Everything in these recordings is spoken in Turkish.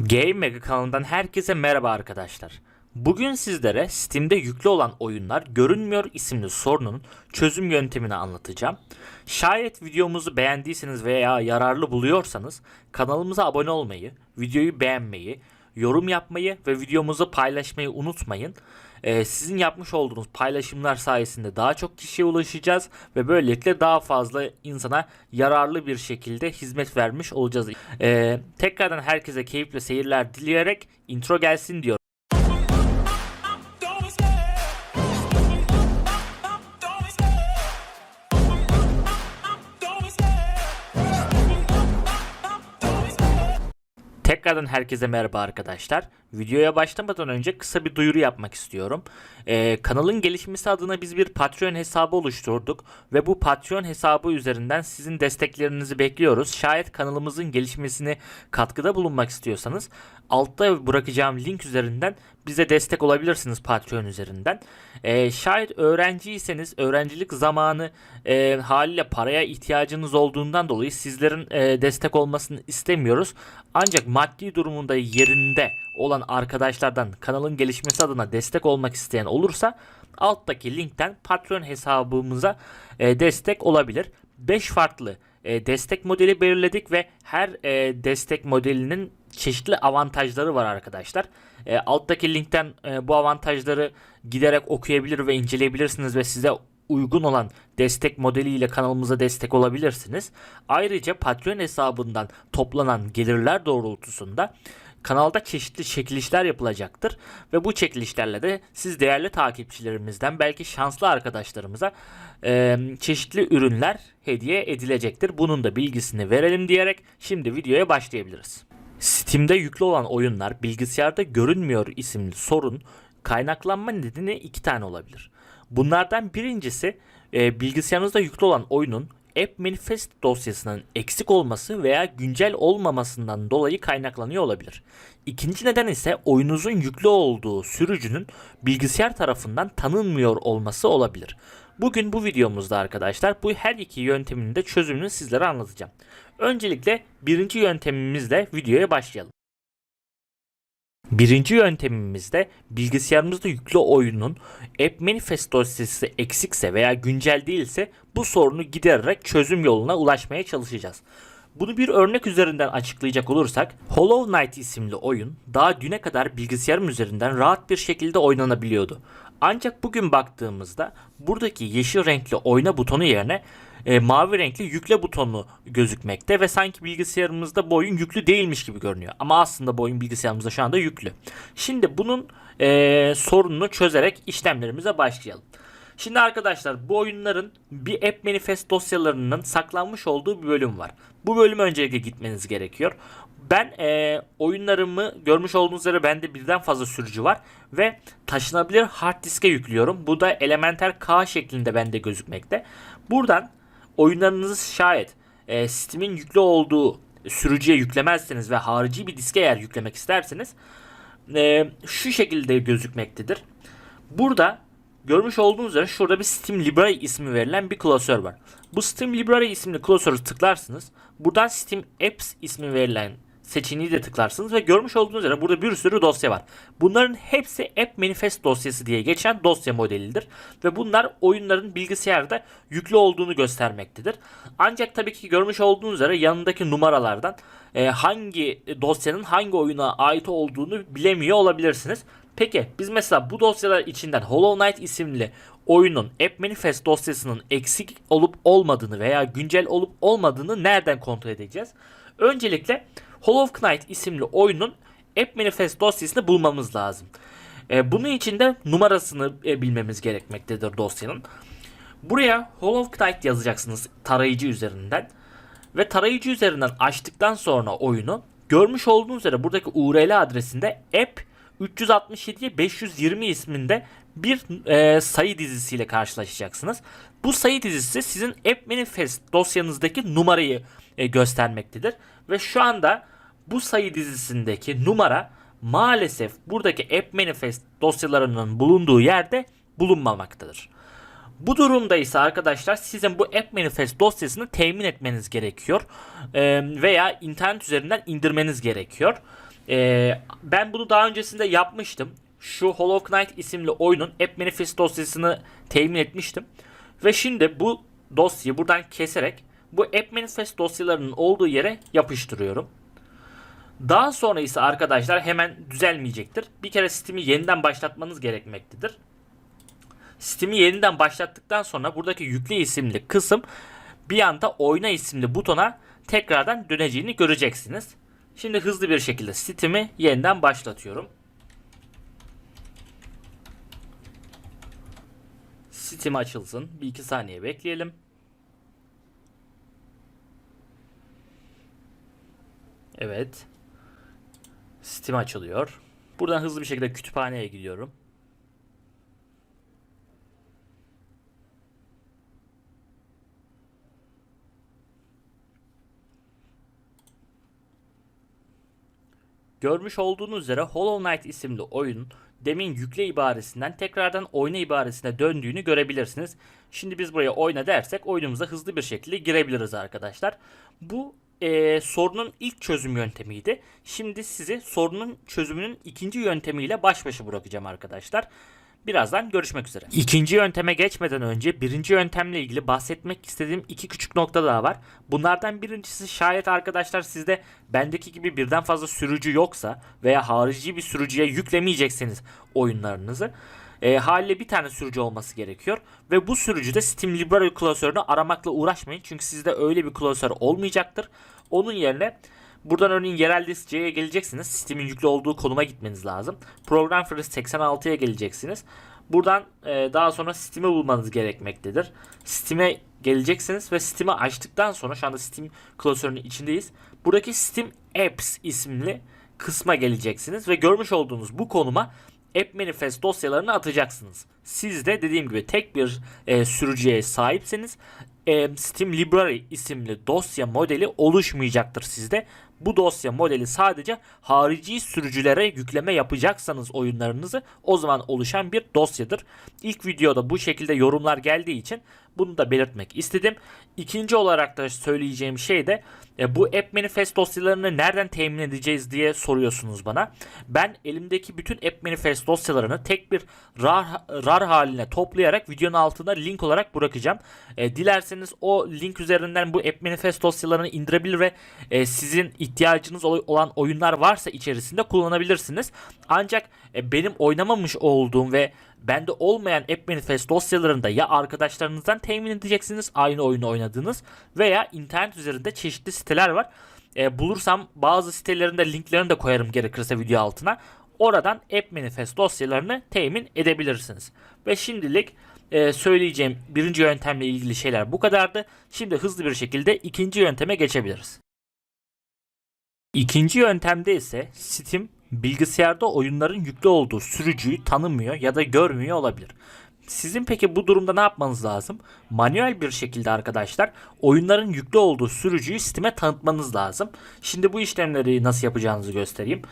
Game Mega kanalından herkese merhaba arkadaşlar. Bugün sizlere Steam'de yüklü olan oyunlar görünmüyor isimli sorunun çözüm yöntemini anlatacağım. Şayet videomuzu beğendiyseniz veya yararlı buluyorsanız kanalımıza abone olmayı, videoyu beğenmeyi, yorum yapmayı ve videomuzu paylaşmayı unutmayın. Ee, sizin yapmış olduğunuz paylaşımlar sayesinde daha çok kişiye ulaşacağız ve böylelikle daha fazla insana yararlı bir şekilde hizmet vermiş olacağız. Ee, tekrardan herkese keyifli seyirler dileyerek intro gelsin diyorum. Tekrardan herkese merhaba arkadaşlar. Videoya başlamadan önce kısa bir duyuru yapmak istiyorum. Ee, kanalın gelişmesi adına biz bir Patreon hesabı oluşturduk ve bu Patreon hesabı üzerinden sizin desteklerinizi bekliyoruz. Şayet kanalımızın gelişmesine katkıda bulunmak istiyorsanız altta bırakacağım link üzerinden bize destek olabilirsiniz Patreon üzerinden. Ee, şayet öğrenciyseniz öğrencilik zamanı e, haliyle paraya ihtiyacınız olduğundan dolayı sizlerin e, destek olmasını istemiyoruz. Ancak maddi durumunda yerinde olan arkadaşlardan kanalın gelişmesi adına destek olmak isteyen olursa alttaki linkten Patreon hesabımıza e, destek olabilir. 5 farklı e, destek modeli belirledik ve her e, destek modelinin çeşitli avantajları var arkadaşlar. E, alttaki linkten e, bu avantajları giderek okuyabilir ve inceleyebilirsiniz ve size uygun olan destek modeliyle kanalımıza destek olabilirsiniz. Ayrıca Patreon hesabından toplanan gelirler doğrultusunda kanalda çeşitli çekilişler yapılacaktır ve bu çekilişlerle de siz değerli takipçilerimizden belki şanslı arkadaşlarımıza e, çeşitli ürünler hediye edilecektir. Bunun da bilgisini verelim diyerek şimdi videoya başlayabiliriz. Steam'de yüklü olan oyunlar bilgisayarda görünmüyor isimli sorun kaynaklanma nedeni iki tane olabilir. Bunlardan birincisi e, bilgisayarınızda yüklü olan oyunun App Manifest dosyasının eksik olması veya güncel olmamasından dolayı kaynaklanıyor olabilir. İkinci neden ise oyununuzun yüklü olduğu sürücünün bilgisayar tarafından tanınmıyor olması olabilir. Bugün bu videomuzda arkadaşlar bu her iki yöntemin de çözümünü sizlere anlatacağım. Öncelikle birinci yöntemimizle videoya başlayalım. Birinci yöntemimizde bilgisayarımızda yüklü oyunun App Manifest dosyası eksikse veya güncel değilse bu sorunu gidererek çözüm yoluna ulaşmaya çalışacağız. Bunu bir örnek üzerinden açıklayacak olursak Hollow Knight isimli oyun daha düne kadar bilgisayarım üzerinden rahat bir şekilde oynanabiliyordu. Ancak bugün baktığımızda buradaki yeşil renkli oyna butonu yerine e, mavi renkli yükle butonu gözükmekte ve sanki bilgisayarımızda bu oyun yüklü değilmiş gibi görünüyor. Ama aslında bu oyun bilgisayarımızda şu anda yüklü. Şimdi bunun e, sorununu çözerek işlemlerimize başlayalım. Şimdi arkadaşlar bu oyunların bir app manifest dosyalarının saklanmış olduğu bir bölüm var. Bu bölüme öncelikle gitmeniz gerekiyor. Ben e, oyunlarımı görmüş olduğunuz üzere bende birden fazla sürücü var ve taşınabilir hard diske yüklüyorum. Bu da Elementer K şeklinde bende gözükmekte. Buradan oyunlarınızı şayet e, Steam'in yüklü olduğu sürücüye yüklemezseniz ve harici bir diske eğer yüklemek isterseniz e, şu şekilde gözükmektedir. Burada görmüş olduğunuz üzere şurada bir Steam Library ismi verilen bir klasör var. Bu Steam Library isimli klasörü tıklarsınız. Buradan Steam Apps ismi verilen seçeneği de tıklarsınız ve görmüş olduğunuz üzere burada bir sürü dosya var. Bunların hepsi App Manifest dosyası diye geçen dosya modelidir ve bunlar oyunların bilgisayarda yüklü olduğunu göstermektedir. Ancak tabii ki görmüş olduğunuz üzere yanındaki numaralardan e, hangi dosyanın hangi oyuna ait olduğunu bilemiyor olabilirsiniz. Peki biz mesela bu dosyalar içinden Hollow Knight isimli oyunun App Manifest dosyasının eksik olup olmadığını veya güncel olup olmadığını nereden kontrol edeceğiz? Öncelikle Hollow Knight isimli oyunun App Manifest dosyasını bulmamız lazım. E, bunun için de numarasını e, bilmemiz gerekmektedir dosyanın. Buraya Hollow Knight yazacaksınız tarayıcı üzerinden. Ve tarayıcı üzerinden açtıktan sonra oyunu görmüş olduğunuz üzere buradaki URL adresinde app 367 520 isminde bir e, sayı dizisiyle karşılaşacaksınız. Bu sayı dizisi sizin App Manifest dosyanızdaki numarayı e, göstermektedir. Ve şu anda bu sayı dizisindeki numara maalesef buradaki App Manifest dosyalarının bulunduğu yerde bulunmamaktadır. Bu durumda ise arkadaşlar sizin bu App Manifest dosyasını temin etmeniz gerekiyor. Ee, veya internet üzerinden indirmeniz gerekiyor. Ee, ben bunu daha öncesinde yapmıştım. Şu Hollow Knight isimli oyunun app manifest dosyasını temin etmiştim. Ve şimdi bu dosyayı buradan keserek bu app manifest dosyalarının olduğu yere yapıştırıyorum. Daha sonra ise arkadaşlar hemen düzelmeyecektir. Bir kere Steam'i yeniden başlatmanız gerekmektedir. Steam'i yeniden başlattıktan sonra buradaki yükle isimli kısım bir anda oyna isimli butona tekrardan döneceğini göreceksiniz. Şimdi hızlı bir şekilde Steam'i yeniden başlatıyorum. Steam açılsın. Bir iki saniye bekleyelim. Evet. Steam açılıyor. Buradan hızlı bir şekilde kütüphaneye gidiyorum. Görmüş olduğunuz üzere Hollow Knight isimli oyun demin yükle ibaresinden tekrardan oyna ibaresine döndüğünü görebilirsiniz. Şimdi biz buraya oyna dersek oyunumuza hızlı bir şekilde girebiliriz arkadaşlar. Bu e, sorunun ilk çözüm yöntemiydi. Şimdi sizi sorunun çözümünün ikinci yöntemiyle baş başa bırakacağım arkadaşlar. Birazdan görüşmek üzere. İkinci yönteme geçmeden önce birinci yöntemle ilgili bahsetmek istediğim iki küçük nokta daha var. Bunlardan birincisi şayet arkadaşlar sizde bendeki gibi birden fazla sürücü yoksa veya harici bir sürücüye yüklemeyecekseniz oyunlarınızı e, haliyle bir tane sürücü olması gerekiyor. Ve bu sürücüde Steam Library klasörünü aramakla uğraşmayın. Çünkü sizde öyle bir klasör olmayacaktır. Onun yerine Buradan örneğin yerel disk C'ye geleceksiniz. Steam'in yüklü olduğu konuma gitmeniz lazım. Program Freeze 86'ya geleceksiniz. Buradan e, daha sonra Steam'i bulmanız gerekmektedir. Steam'e geleceksiniz ve Steam'i açtıktan sonra şu anda Steam klasörünün içindeyiz. Buradaki Steam Apps isimli kısma geleceksiniz ve görmüş olduğunuz bu konuma App Manifest dosyalarını atacaksınız. Siz de dediğim gibi tek bir e, sürücüye sahipseniz e, Steam Library isimli dosya modeli oluşmayacaktır sizde. Bu dosya modeli sadece harici sürücülere yükleme yapacaksanız oyunlarınızı o zaman oluşan bir dosyadır. İlk videoda bu şekilde yorumlar geldiği için bunu da belirtmek istedim. İkinci olarak da söyleyeceğim şey de e, bu app manifest dosyalarını nereden temin edeceğiz diye soruyorsunuz bana. Ben elimdeki bütün app manifest dosyalarını tek bir rar, rar haline toplayarak videonun altına link olarak bırakacağım. E, dilerseniz o link üzerinden bu app manifest dosyalarını indirebilir ve e, sizin ihtiyacınız olan oyunlar varsa içerisinde kullanabilirsiniz. Ancak e, benim oynamamış olduğum ve bende olmayan App Manifest dosyalarında ya arkadaşlarınızdan temin edeceksiniz aynı oyunu oynadığınız veya internet üzerinde çeşitli siteler var. E, bulursam bazı sitelerinde linklerini de koyarım gerekirse video altına. Oradan App Manifest dosyalarını temin edebilirsiniz. Ve şimdilik e, söyleyeceğim birinci yöntemle ilgili şeyler bu kadardı. Şimdi hızlı bir şekilde ikinci yönteme geçebiliriz. İkinci yöntemde ise Steam bilgisayarda oyunların yüklü olduğu sürücüyü tanımıyor ya da görmüyor olabilir. Sizin peki bu durumda ne yapmanız lazım? Manuel bir şekilde arkadaşlar oyunların yüklü olduğu sürücüyü Steam'e tanıtmanız lazım. Şimdi bu işlemleri nasıl yapacağınızı göstereyim.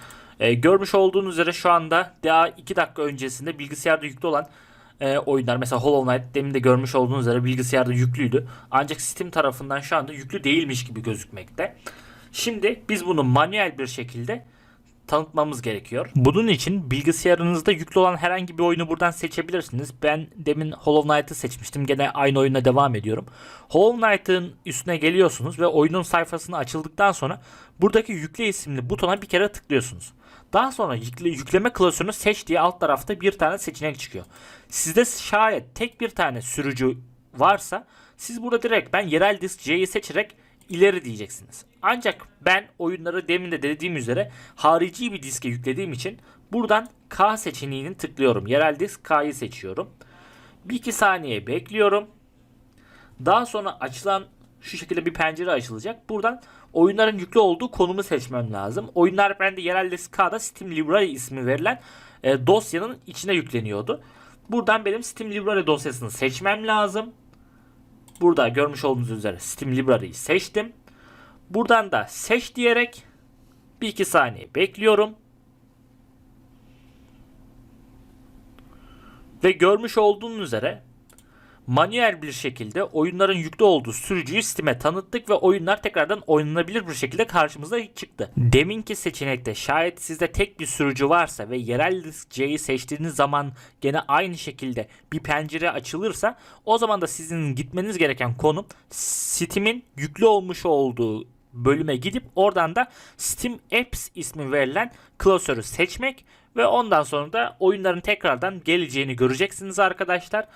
Ee, görmüş olduğunuz üzere şu anda daha 2 dakika öncesinde bilgisayarda yüklü olan e, oyunlar mesela Hollow Knight demin de görmüş olduğunuz üzere bilgisayarda yüklüydü. Ancak Steam tarafından şu anda yüklü değilmiş gibi gözükmekte. Şimdi biz bunu manuel bir şekilde tanıtmamız gerekiyor. Bunun için bilgisayarınızda yüklü olan herhangi bir oyunu buradan seçebilirsiniz. Ben demin Hollow Knight'ı seçmiştim. Gene aynı oyuna devam ediyorum. Hollow Knight'ın üstüne geliyorsunuz ve oyunun sayfasını açıldıktan sonra buradaki yükle isimli butona bir kere tıklıyorsunuz. Daha sonra yükle, yükleme klasörünü seç diye alt tarafta bir tane seçenek çıkıyor. Sizde şayet tek bir tane sürücü varsa siz burada direkt ben yerel disk C'yi seçerek ileri diyeceksiniz. Ancak ben oyunları demin de dediğim üzere harici bir diske yüklediğim için buradan K seçeneğini tıklıyorum. Yerel disk K'yı seçiyorum. Bir iki saniye bekliyorum. Daha sonra açılan şu şekilde bir pencere açılacak. Buradan oyunların yüklü olduğu konumu seçmem lazım. Oyunlar bende yerel disk K'da Steam Library ismi verilen e, dosyanın içine yükleniyordu. Buradan benim Steam Library dosyasını seçmem lazım. Burada görmüş olduğunuz üzere Steam Library'yi seçtim. Buradan da seç diyerek bir iki saniye bekliyorum. Ve görmüş olduğunuz üzere manuel bir şekilde oyunların yüklü olduğu sürücüyü Steam'e tanıttık ve oyunlar tekrardan oynanabilir bir şekilde karşımıza çıktı. Deminki seçenekte şayet sizde tek bir sürücü varsa ve yerel disk C'yi seçtiğiniz zaman gene aynı şekilde bir pencere açılırsa o zaman da sizin gitmeniz gereken konum Steam'in yüklü olmuş olduğu bölüme gidip oradan da Steam Apps ismi verilen klasörü seçmek ve ondan sonra da oyunların tekrardan geleceğini göreceksiniz arkadaşlar.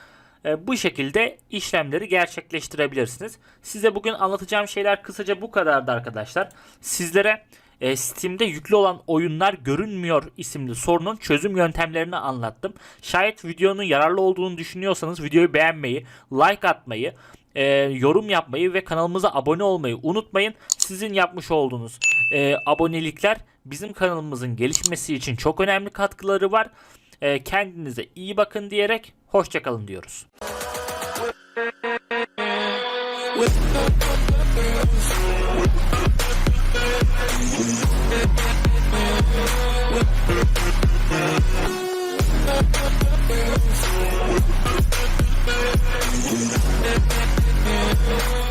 E, bu şekilde işlemleri gerçekleştirebilirsiniz. Size bugün anlatacağım şeyler kısaca bu kadardı arkadaşlar. Sizlere e, Steam'de yüklü olan oyunlar görünmüyor isimli sorunun çözüm yöntemlerini anlattım. Şayet videonun yararlı olduğunu düşünüyorsanız videoyu beğenmeyi, like atmayı, e, yorum yapmayı ve kanalımıza abone olmayı unutmayın. Sizin yapmış olduğunuz e, abonelikler bizim kanalımızın gelişmesi için çok önemli katkıları var. E, kendinize iyi bakın diyerek hoşçakalın diyoruz. We'll be. Thank you.